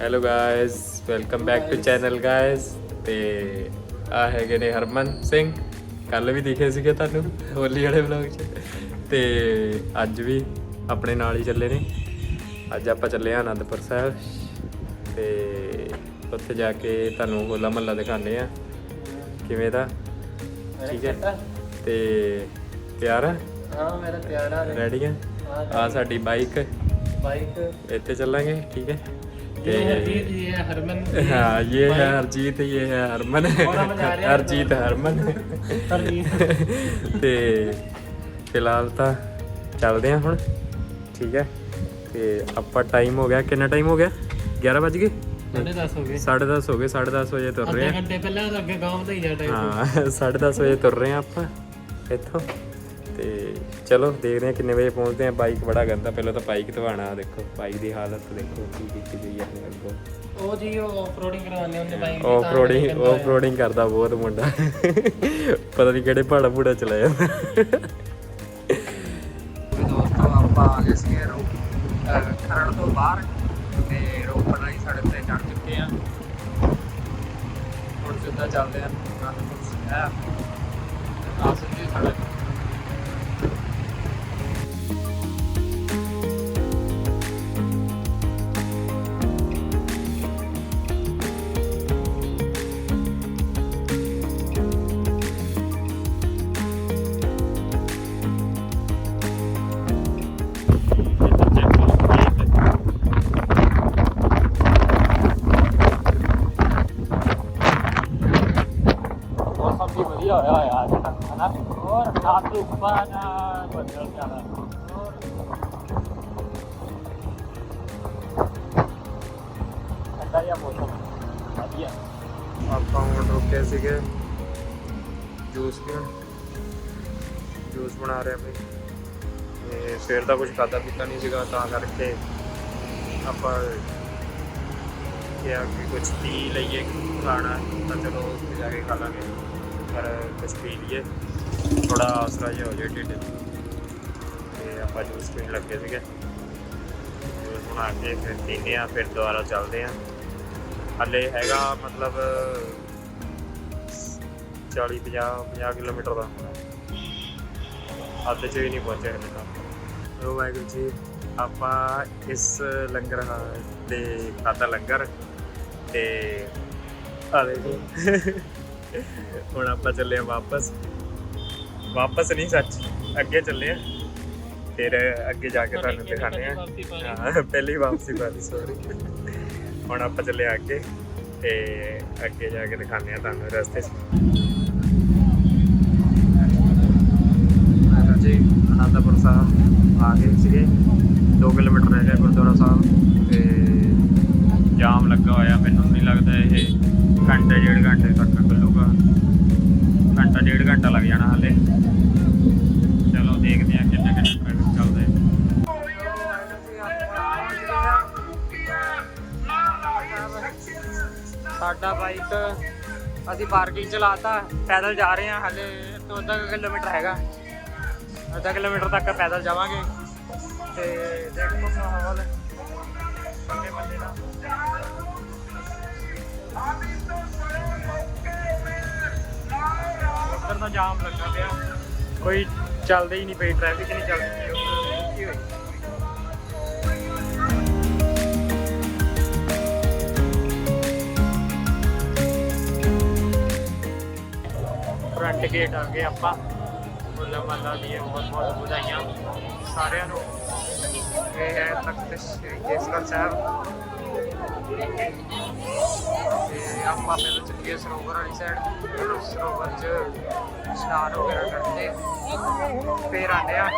Hello guys welcome back to channel guys ਤੇ ਆ ਹੈਗੇ ਨੇ ਹਰਮਨ ਸਿੰਘ। ਕੱਲ ਵੀ ਦਿਖੇ ਸੀਗੇ ਤੁਹਾਨੂੰ ਹੋਲੀ ਵਾਲੇ ਵਲੌਗ 'ਚ। ਤੇ ਅੱਜ ਵੀ ਆਪਣੇ ਨਾਲ ਹੀ ਚੱਲੇ ਨੇ। ਅੱਜ ਆਪਾਂ ਚੱਲੇ ਆ ਆਨੰਦਪੁਰ ਸਾਹਿਬ। ਤੇ ਉੱਥੇ ਜਾ ਕੇ ਤੁਹਾਨੂੰ ਹੋਲਾ ਮਹੱਲਾ ਦਿਖਾਣੇ ਆ ਕਿਵੇਂ ਦਾ? ਠੀਕ ਹੈ। ਤੇ ਤਿਆਰ ਆ? ਹਾਂ ਮੇਰਾ ਪਿਆਰਾ ਰੈਡੀ ਆ? ਆ। ਸਾਡੀ ਬਾਈਕ ਬਾਈਕ ਇੱਥੇ ਚੱਲਾਂਗੇ ਠੀਕ ਹੈ। ਤੇ ਇਹ ਹੈ ਹਰਮਨ ਹਾਂ ਇਹ ਹੈ ਹਰਜੀਤ ਇਹ ਹੈ ਹਰਮਨ। ਹਰਜੀਤ ਹਰਮਨ। ਤੇ ਫਿਲਹਾਲ ਤਾਂ ਚੱਲਦੇ ਆ ਹੁਣ। ਠੀਕ ਹੈ। ਤੇ ਆਪਾਂ ਟਾਈਮ ਹੋ ਗਿਆ। ਕਿੰਨਾ ਟਾਈਮ ਹੋ ਗਿਆ? 11 ਵਜ ਗਏ? 10:30 ਹੋ ਗਏ। 10:30 ਹੋ ਗਏ 10:30 ਵਜੇ ਤੁਰ ਰਹੇ ਆ ਅੱਧੇ ਘੰਟੇ ਪਹਿਲਾਂ ਅੱਗੇ ਗਾਉਂ ਵਜੇ ਤੁਰ ਰਹੇ ਆ ਆਪਾਂ। ਇੱਥੋਂ। ਤੇ ਚਲੋ ਦੇਖਦੇ ਹਾਂ ਕਿੰਨੇ ਵਜੇ ਪਹੁੰਚਦੇ ਹਾਂ। ਬਾਈਕ ਬੜਾ ਗੰਦਾ ਪਹਿਲਾਂ ਤਾਂ ਬਾਈਕ ਧਵਾਣਾ ਦੇਖੋ ਬਾਈਕ ਦੀ ਹਾਲਤ ਦੇਖੋ ਕੀ ਕੀਤੀ ਗਈ ਹੈ ਆਪਣੇ ਅੱਗੋਂ। ਉਹ ਜੀ ਉਹ ਆਫਰੋਡਿੰਗ ਕਰਵਾਉਂਦੇ ਹੁੰਦੇ bike off roading off roading ਕਰਦਾ ਬਹੁਤ ਮੁੰਡਾ। ਪਤਾ ਨਹੀਂ ਕਿਹੜੇ ਪਹਾੜਾ ਪੂੜਾ ਚਲਾ ਜਾਂਦਾ। ਦੋਸਤੋ ਆਪਾਂ ਆ ਗਏ ਅਹ ਖਰੜ ਤੋਂ ਬਾਹਰ ਤੇ ਰੋਪੜ ਵਾਲੀ ਸੜਕ ਤੇ ਚੜ ਚੁੱਕੇ ਆ। ਹੁਣ ਸਿੱਧਾ ਚੱਲਦੇ ਆ ਅਨੰਦਪੁਰ ਸਾਹਿਬ ਅੱਜ ਤੱਕ ਹਨਾ ਹੋਰ ਰਾਤ ਠੰਡਾ ਮੌਸਮ ਵਧੀਆ ਆਪਾਂ ਹੁਣ ਰੁਕੇ ਸੀਗੇ। ਜੂਸ ਪੀਣ। ਜੂਸ ਬਣਾ ਰਹੇ ਬਈ। ਤੇ ਸਵੇਰ ਦਾ ਕੁਝ ਖਾਦਾ ਪੀਤਾ ਨਹੀਂ ਸੀਗਾ, ਤਾਂ ਕਰਕੇ ਆਪਾਂ ਕਿਹਾ ਕਿ ਕੁਝ ਪੀ ਲਈਏ, ਖਾਣਾ ਤਾਂ ਚਲੋ ਉੱਥੇ ਜਾ ਕੇ ਖਾ ਲਾਂਗੇ। ਪਰ ਕੁਝ ਪੀ ਲਈਏ। ਥੋੜਾ ਆਸਰਾ ਜਿਹਾ ਹੋ ਜਾਏ ਢਿੱਡ ਤੇ ਆਪਾਂ ਜੂਸ ਪੀਣ ਲੱਗੇ ਸੀਗੇ। ਜੂਸ ਬਣਾ ਕੇ ਫਿਰ ਪੀਂਦੇ ਆ ਫਿਰ ਦੁਬਾਰਾ ਚੱਲਦੇ ਆ ਹੱਲੇ ਹੈਗਾ ਮਤਲਬ 40 50 50 ਕਿਲੋਮੀਟਰ ਦਾ। ਹੋਣਾ ਅੱਧ ਚ ਵੀ ਨਹੀਂ ਪਹੁੰਚਿਆ ਹਲੇ ਤਾਂ। ਉਹ ਵਾਹਿਗੁਰੂ ਜੀ, ਆਪਾਂ ਇਸ ਲੰਗਰ ਦੇ ਖਾਤਾ ਲੰਗਰ। ਤੇ ਆ ਦੇਖੋ। ਹੁਣ ਆਪਾਂ ਚੱਲੇ ਆ ਵਾਪਸ। ਵਾਪਸ ਨਹੀਂ ਸੱਚ। ਅੱਗੇ ਚੱਲੇ ਆ। ਫਿਰ ਅੱਗੇ ਜਾ ਕੇ ਤੁਹਾਨੂੰ ਦਿਖਾਣੇ ਆ। ਹਾਂ ਪਹਿਲੀ ਵਾਪਸੀ ਵਾਲੀ ਸੌਰੀ ਹੁਣ ਆਪਾਂ ਚੱਲੇ ਆ ਅੱਗੇ ਤੇ ਅੱਗੇ ਜਾ ਕੇ ਦਿਖਾਣੇ ਆ ਤੁਹਾਨੂੰ ਰਸਤੇ 'ਚ। ਜੀ ਅਨੰਦਪੁਰ ਸਾਹਿਬ ਆ ਗਏ ਸੀਗੇ। 2 ਕਿਲੋਮੀਟਰ ਰਹਿ ਗਿਆ ਗੁਰਦੁਆਰਾ ਸਾਹਿਬ ਤੇ ਜਾਮ ਲੱਗਾ ਹੋਇਆ। ਮੈਨੂੰ ਨਹੀਂ ਲੱਗਦਾ ਇਹ ਘੰਟੇ ਡੇਢ ਘੰਟੇ ਤੱਕ ਖੁੱਲੂਗਾ। ਘੰਟਾ ਡੇਢ ਘੰਟਾ ਲੱਗ ਜਾਣਾ ਹਾਲੇ। ਚਲੋ ਦੇਖਦੇ ਆ ਕਿੰਨੇ ਕਿੰਨੇ ਟ੍ਰੈਫਿਕ ਚੱਲਦਾ ਹੈ ਸਾਡਾ ਬਾਈਕ ਅਸੀਂ ਪਾਰਕਿੰਗ ਚ ਲਾਤਾ, ਪੈਦਲ ਜਾ ਰਹੇ ਹਾਂ ਹਾਲੇ ਤੋਂ ਅੱਧਾ ਕਿਲੋਮੀਟਰ ਹੈਗਾ। ਅੱਧਾ ਕਿਲੋਮੀਟਰ ਤੱਕ ਪੈਦਲ ਜਾਵਾਂਗੇ। ਤੇ ਦੇਖੋ ਮਾਹੌਲ ਬੰਦੇ ਬੰਦੇ ਦਾ ਉੱਧਰ ਤਾਂ ਜਾਮ ਲੱਗਾ ਪਿਆ। ਕੋਈ ਚੱਲਦਾ ਹੀ ਨਹੀਂ ਪਈ ਟ੍ਰੈਫਿਕ ਨਹੀਂ ਚੱਲਦੀ ਪਈ। ਉੱਧਰ ਹੋਈ ਫਰੰਟ ਗੇਟ ਆ ਗਏ ਆਪਾਂ। ਮੁੱਲਾ ਮੱਲਾ ਦੀਆਂ ਬਹੁਤ ਬਹੁਤ ਵਧਾਈਆਂ ਸਾਰਿਆਂ ਨੂੰ। ਇਹ ਹੈ ਤਖਤ ਸ੍ਰੀ ਕੇਸਗੜ੍ਹ ਸਾਹਿਬ। ਤੇ ਆਪਾਂ ਪਹਿਲਾਂ ਚੱਲੀਏ ਸਰੋਵਰ ਵਾਲੀ ਸਾਈਡ ਸਰੋਵਰ 'ਚ ਇਸ਼ਨਾਨ ਵਗੈਰਾ ਕਰਦੇ ਫੇਰ ਆਉਂਦੇ ਆ।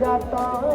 Yeah.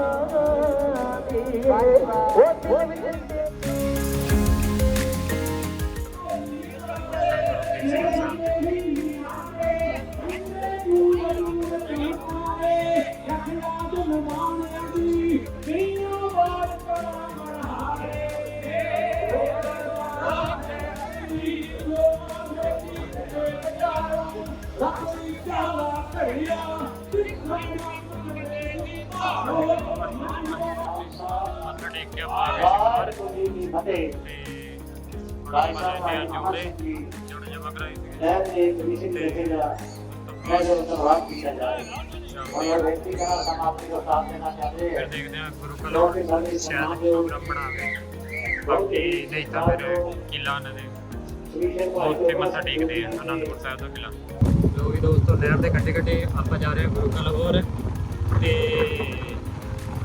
ਮੱਥਾ ਟੇਕ ਕੇ ਆਪਾਂ ਆ ਗਏ ਸੀ ਬਾਹਰ ਤੇ ਹੁਣ ਆਪਾਂ ਲੈਣੇ ਆ ਜੋੜੇ ਜੋੜੇ ਜਮਾ ਕਰਾਏ ਸੀਗੇ ਫਿਰ ਦੇਖਦੇ ਆ ਗੁਰੂ ਕਲੋਂ ਸ਼ਾਇਦ ਪ੍ਰੋਗਰਾਮ ਬਣਾਵੇ ਬਾਕੀ ਨਹੀਂ ਤਾਂ ਫਿਰ ਕਿਲਾ ਉਹਨਾਂ ਦੇ ਉੱਥੇ ਮੱਥਾ ਟੇਕਦੇ ਆ ਅਨੰਦਪੁਰ ਸਾਹਿਬ ਦਾ ਕਿਲਾ ਲੋ ਵੀ ਦੋਸਤੋ ਨਹਿਰ ਦੇ ਕੱਟੇ ਕੱਟੇ ਆਪਾਂ ਜਾ ਰਹੇ ਹਾਂ ਗੁਰੂ ਕਲੋਰ ਤੇ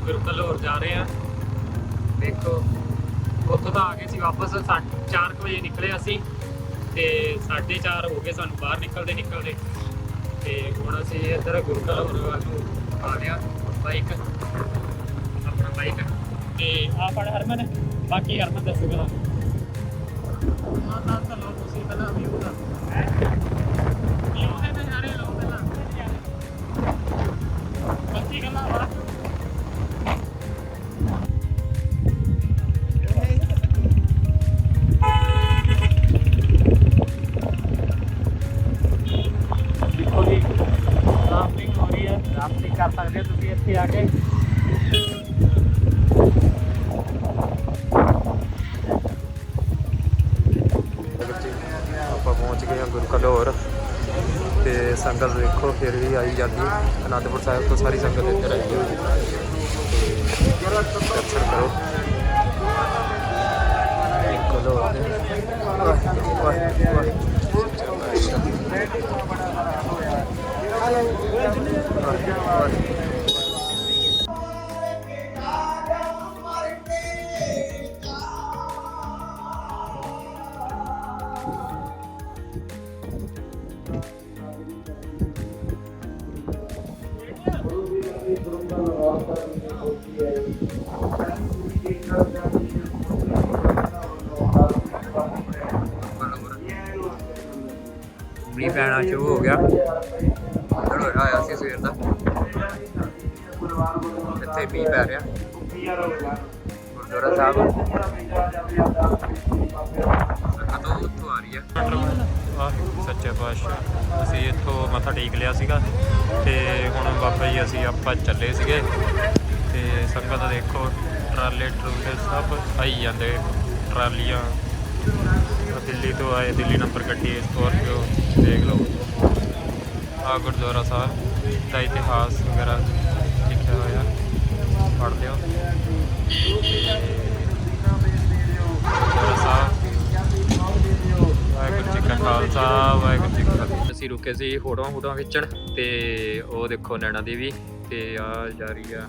ਗੁਰੂ ਕਲੋਰ ਜਾ ਰਹੇ ਹਾਂ। ਦੇਖੋ, ਉੱਥੋਂ ਤਾਂ ਆ ਗਏ ਸੀ ਵਾਪਸ 4 ਵਜੇ ਨਿਕਲੇ ਅਸੀਂ ਤੇ 4:30 ਹੋ ਗਏ ਸਾਨੂੰ ਬਾਹਰ ਨਿਕਲਦੇ ਨਿਕਲਦੇ ਤੇ ਹੁਣ ਅਸੀਂ ਇੱਧਰ ਗੁਰੂ ਕਲੋਰ ਵੱਲ ਨੂੰ ਆ ਗਿਆ ਬਾਈਕ, ਆਪਣਾ ਬਾਈਕ। ਤੇ ਆ ਫੜ ਹਰਮਨ, ਬਾਕੀ ਹਰਮਨ ਦੱਸੂਗਾ ਮਾਤਾ ਤਾਂ ਲੋ ਤੁਸੀਂ ਪਹਿਲਾਂ ਵੀ ਉਹਦਾ ਹੈ? ਨਜ਼ਾਰੇ ਲੋ ਬੱਤੀ ਜੀ ਰਾਫਟਿੰਗ ਹੋ ਰਹੀ ਹੈ ਰਾਫਟਿੰਗ ਕਰ ਸਕਦੇ ਹੋ ਤੁਸੀਂ ਇੱਥੇ ਆ ਕੇ ਅਨੰਦਪੁਰ ਸਾਹਿਬ ਤੋਂ ਸਾਰੀ ਸੰਗਤ ਇੱਧਰ ਆਈ ਹੋਈ ਹੈ ਦਰਸ਼ਨ ਮੀਂਹ ਪੈਣਾ ਸ਼ੁਰੂ ਹੋ ਗਿਆ। ਬੱਦਲ ਹੋਇਆ ਸੀ ਸਵੇਰ ਦਾ। ਇੱਥੇ ਮੀਂਹ ਪੈ ਰਿਹਾ। ਗੁਰਦੁਆਰਾ ਸਾਹਿਬ। ਸੰਗਤ ਉੱਥੋਂ ਆ ਰਹੀ ਹੈ ਸੱਚੇ ਪਾਤਸ਼ਾਹ, ਅਸੀਂ ਇੱਥੋਂ ਮੱਥਾ ਟੇਕ ਲਿਆ ਸੀਗਾ ਤੇ ਹੁਣ ਬਾਬਾ ਜੀ ਅਸੀਂ ਆਪਾਂ ਚੱਲੇ ਸੀਗੇ ਤੇ ਸੰਗਤ ਦੇਖੋ, ਟਰਾਲੇ ਟਰੂਲੇ ਸਭ ਆਈ ਜਾਂਦੇ, ਟਰਾਲੀਆਂ। ਦਿੱਲੀ ਤੋਂ ਆਏ, ਦਿੱਲੀ ਨੰਬਰ ਗੱਡੀ ਸਕੋਰਪੀਓ, ਦੇਖ ਲਓ। ਆ ਗੁਰਦੁਆਰਾ ਸਾਹਿਬ ਦਾ ਇਤਿਹਾਸ ਵਗੈਰਾ ਲਿਖਿਆ ਹੋਇਆ। ਪੜ੍ਹ ਲਿਓ ਵਾਹਿਗੁਰੂ ਜੀ ਕਾ ਖਾਲਸਾ, ਵਾਹਿਗੁਰੂ ਜੀ ਕੀ ਫਤਿਹ। ਅਸੀਂ ਰੁਕੇ ਸੀ ਫੋਟੋਆਂ ਫੋਟੋਆਂ ਖਿੱਚਣ ਤੇ ਉਹ ਦੇਖੋ ਨੈਣਾ ਦੇਵੀ ਤੇ ਆ ਜਾ ਰਹੀ ਆ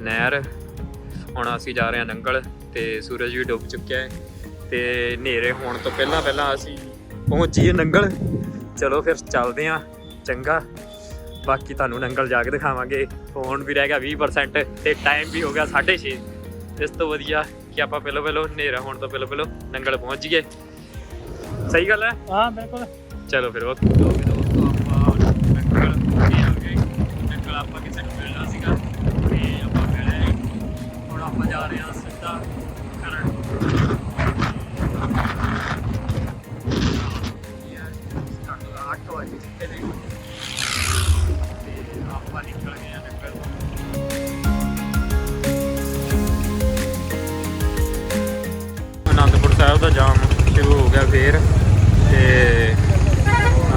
ਨਹਿਰ। ਹੁਣ ਅਸੀਂ ਜਾ ਰਹੇ ਹਾਂ ਨੰਗਲ ਤੇ ਸੂਰਜ ਵੀ ਡੁੱਬ ਚੁੱਕਿਆ ਹੈ ਤੇ ਹਨੇਰੇ ਹੋਣ ਤੋਂ ਪਹਿਲਾਂ ਪਹਿਲਾਂ ਅਸੀਂ ਪਹੁੰਚੀਏ ਨੰਗਲ। ਚਲੋ ਫਿਰ ਚੱਲਦੇ ਹਾਂ, ਚੰਗਾ। ਬਾਕੀ ਤੁਹਾਨੂੰ ਨੰਗਲ ਜਾ ਕੇ ਦਿਖਾਵਾਂਗੇ। ਫੋਨ ਵੀ ਰਹਿ ਗਿਆ 20% ਤੇ ਟਾਈਮ ਵੀ ਹੋ ਗਿਆ 6:30 ਇਸ ਤੋਂ ਵਧੀਆ ਕਿ ਆਪਾਂ ਪਹਿਲਾਂ ਪਹਿਲਾਂ ਹਨੇਰਾ ਹੋਣ ਤੋਂ ਪਹਿਲਾਂ ਪਹਿਲਾਂ ਨੰਗਲ ਪਹੁੰਚ ਜਾਈਏ ਸਹੀ ਗੱਲ ਹੈ? ਹਾਂ ਬਿਲਕੁਲ। ਚਲੋ ਫਿਰ ਉਹ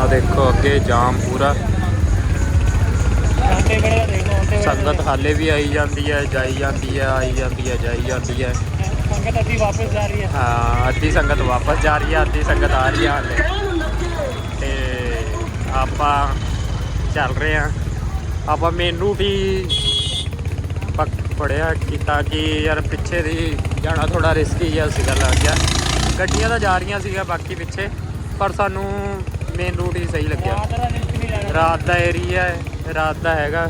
ਆ ਦੇਖੋ ਅੱਗੇ ਜਾਮ ਪੂਰਾ। ਸੰਗਤ ਹਾਲੇ ਵੀ ਆਈ ਜਾਂਦੀ ਹੈ ਜਾਈ ਜਾਂਦੀ ਹੈ ਆਈ ਜਾਂਦੀ ਹੈ ਜਾਈ ਜਾਂਦੀ ਹੈ। ਸੰਗਤ ਅੱਧੀ ਵਾਪਸ ਜਾ ਰਹੀ ਹੈ। ਹਾਂ ਅੱਧੀ ਸੰਗਤ ਵਾਪਸ ਜਾ ਰਹੀ ਹੈ ਅੱਧੀ ਸੰਗਤ ਆ ਰਹੀ ਹੈ ਹਾਲੇ। ਤੇ ਆਪਾਂ ਚੱਲ ਰਹੇ ਹਾਂ। ਆਪਾਂ ਮੇਨ ਰੂਟ ਹੀ ਪੜਿਆ ਕੀਤਾ ਕਿ ਯਾਰ ਪਿੱਛੇ ਦੀ ਜਾਣਾ ਥੋੜਾ ਰਿਸਕੀ ਜਿਹਾ ਸੀਗਾ ਲੱਗ ਗਿਆ। ਗੱਡੀਆਂ ਤਾਂ ਜਾ ਰਹੀਆਂ ਸੀਗਾ ਬਾਕੀ ਪਿੱਛੇ ਪਰ ਸਾਨੂੰ ਮੇਨ ਰੂਟ ਹੀ ਸਹੀ ਲੱਗਿਆ। ਰਾਤ ਦਾ ਏਰੀਆ ਹੈ, ਰਾਤ ਦਾ ਹੈਗਾ।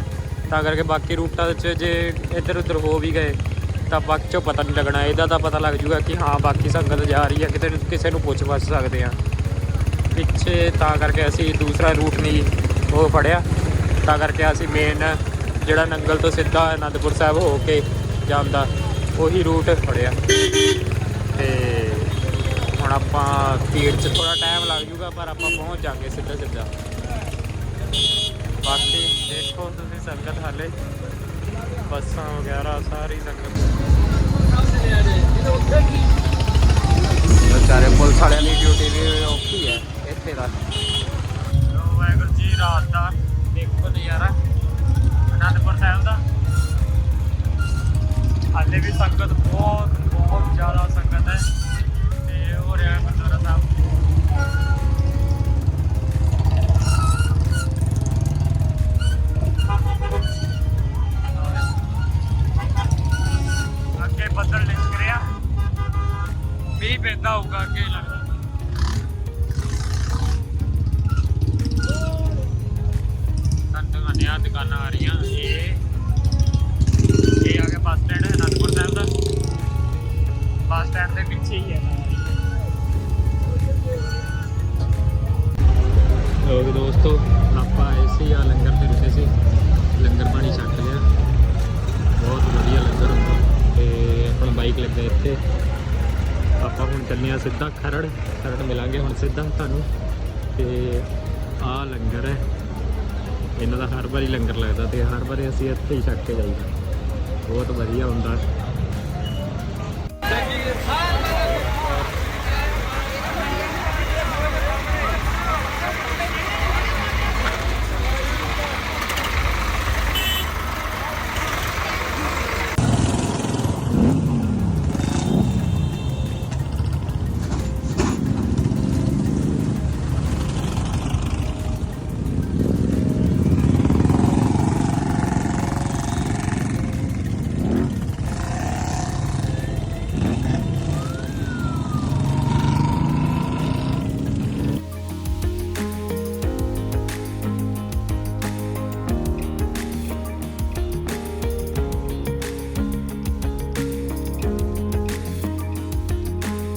ਤਾਂ ਕਰਕੇ ਬਾਕੀ ਰੂਟਾਂ 'ਚ ਜੇ ਇੱਧਰ ਉੱਧਰ ਹੋ ਵੀ ਗਏ, ਤਾਂ ਬਾਕੀ ਚੋਂ ਪਤਾ ਨਹੀਂ ਲੱਗਣਾ। ਇਹਦਾ ਤਾਂ ਪਤਾ ਲੱਗ ਜੂਗਾ ਕਿ ਹਾਂ, ਬਾਕੀ ਸੰਗਤ ਜਾ ਰਹੀ ਹੈ, ਕਿਤੇ ਕਿਸੇ ਨੂੰ ਪੁੱਛ ਵੱਛ ਸਕਦੇ ਆ ਪਿੱਛੇ ਤਾਂ ਕਰਕੇ ਅਸੀਂ ਦੂਸਰਾ ਰੂਟ ਨਹੀਂ ਉਹ ਫੜਿਆ। ਤਾਂ ਕਰਕੇ ਅਸੀਂ ਮੇਨ ਜਿਹੜਾ ਨੰਗਲ ਤੋਂ ਸਿੱਧਾ ਅਨੰਦਪੁਰ ਸਾਹਿਬ ਹੋ ਕੇ ਜਾਂਦਾ, ਉਹੀ ਰੂਟ ਫੜਿਆ। ਤੇ ਹੁਣ ਆਪਾਂ ਭੀੜ 'ਚ ਥੋੜਾ ਟਾਈਮ ਲੱਗ ਜੂਗਾ, ਪਰ ਆਪਾਂ ਪਹੁੰਚ ਜਾਾਂਗੇ ਸਿੱਧਾ ਸਿੱਧਾ। ਬਾਕੀ ਦੇਖੋ ਤੁਸੀਂ ਸੰਗਤ ਹਾਲੇ। ਬੱਸਾਂ ਵਗੈਰਾ, ਸਾਰੀ ਸੰਗਤ। ਵਿਚਾਰੇ ਪੁਲਿਸ ਵਾਲਿਆਂ ਦੀ ਡਿਊਟੀ ਵੀ ਔਖੀ ਹੈ, ਇੱਥੇ ਦਾ। ਵਾਹਿਗੁਰੂ ਜੀ, ਰਾਤ ਦਾ ਦੇਖੋ ਨਜ਼ਾਰਾ। ਅਨੰਦਪੁਰ ਸਾਹਿਬ ਦਾ। ਹਾਲੇ ਵੀ ਸੰਗਤ ਬਹੁਤ ਬਹੁਤ ਜ਼ਿਆਦਾ ਸੰਗਤ ਹੈ। ਮੀਂਹ ਹੋਊਗਾ ਅੱਗੇ ਲੱਗਦਾ। ਦੁਕਾਨਾਂ ਦੁਕਾਨਾਂ ਆ ਰਹੀਆਂ ਇਹ। ਇਹ ਆ ਗਿਆ ਬੱਸ ਸਟੈਂਡ, ਅਨੰਦਪੁਰ ਸਾਹਿਬ ਦਾ। ਬੱਸ ਸਟੈਂਡ ਦੇ ਪਿੱਛੇ ਹੀ ਹੈ। ਲੋਕ ਦੋਸਤੋ, ਆਪਾਂ ਆਏ ਸੀ ਆ ਲੰਗਰ ਤੇ ਰੁਕੇ ਸੀ। ਲੰਗਰ ਪਾਣੀ ਛਕ ਲਿਆ। ਬਹੁਤ ਵਧੀਆ ਲੰਗਰ। ਹੁੰਦਾ ਤੇ ਆਪਣਾ ਬਾਈਕ ਲੱਗਾ ਇੱਥੇ। ਆਪਾਂ ਹੁਣ ਚੱਲੇ ਆ ਸਿੱਧਾ ਖਰੜ ਖਰੜ ਮਿਲਾਂਗੇ ਹੁਣ ਸਿੱਧਾ ਤੁਹਾਨੂੰ। ਤੇ ਆ ਲੰਗਰ ਹੈ। ਇਹਨਾਂ ਦਾ ਹਰ ਵਾਰੀ ਲੰਗਰ ਲੱਗਦਾ ਤੇ ਹਰ ਵਾਰੀ ਅਸੀਂ ਇੱਥੇ ਹੀ ਛਕ ਕੇ ਜਾਈਦਾ। ਬਹੁਤ ਵਧੀਆ ਹੁੰਦਾ।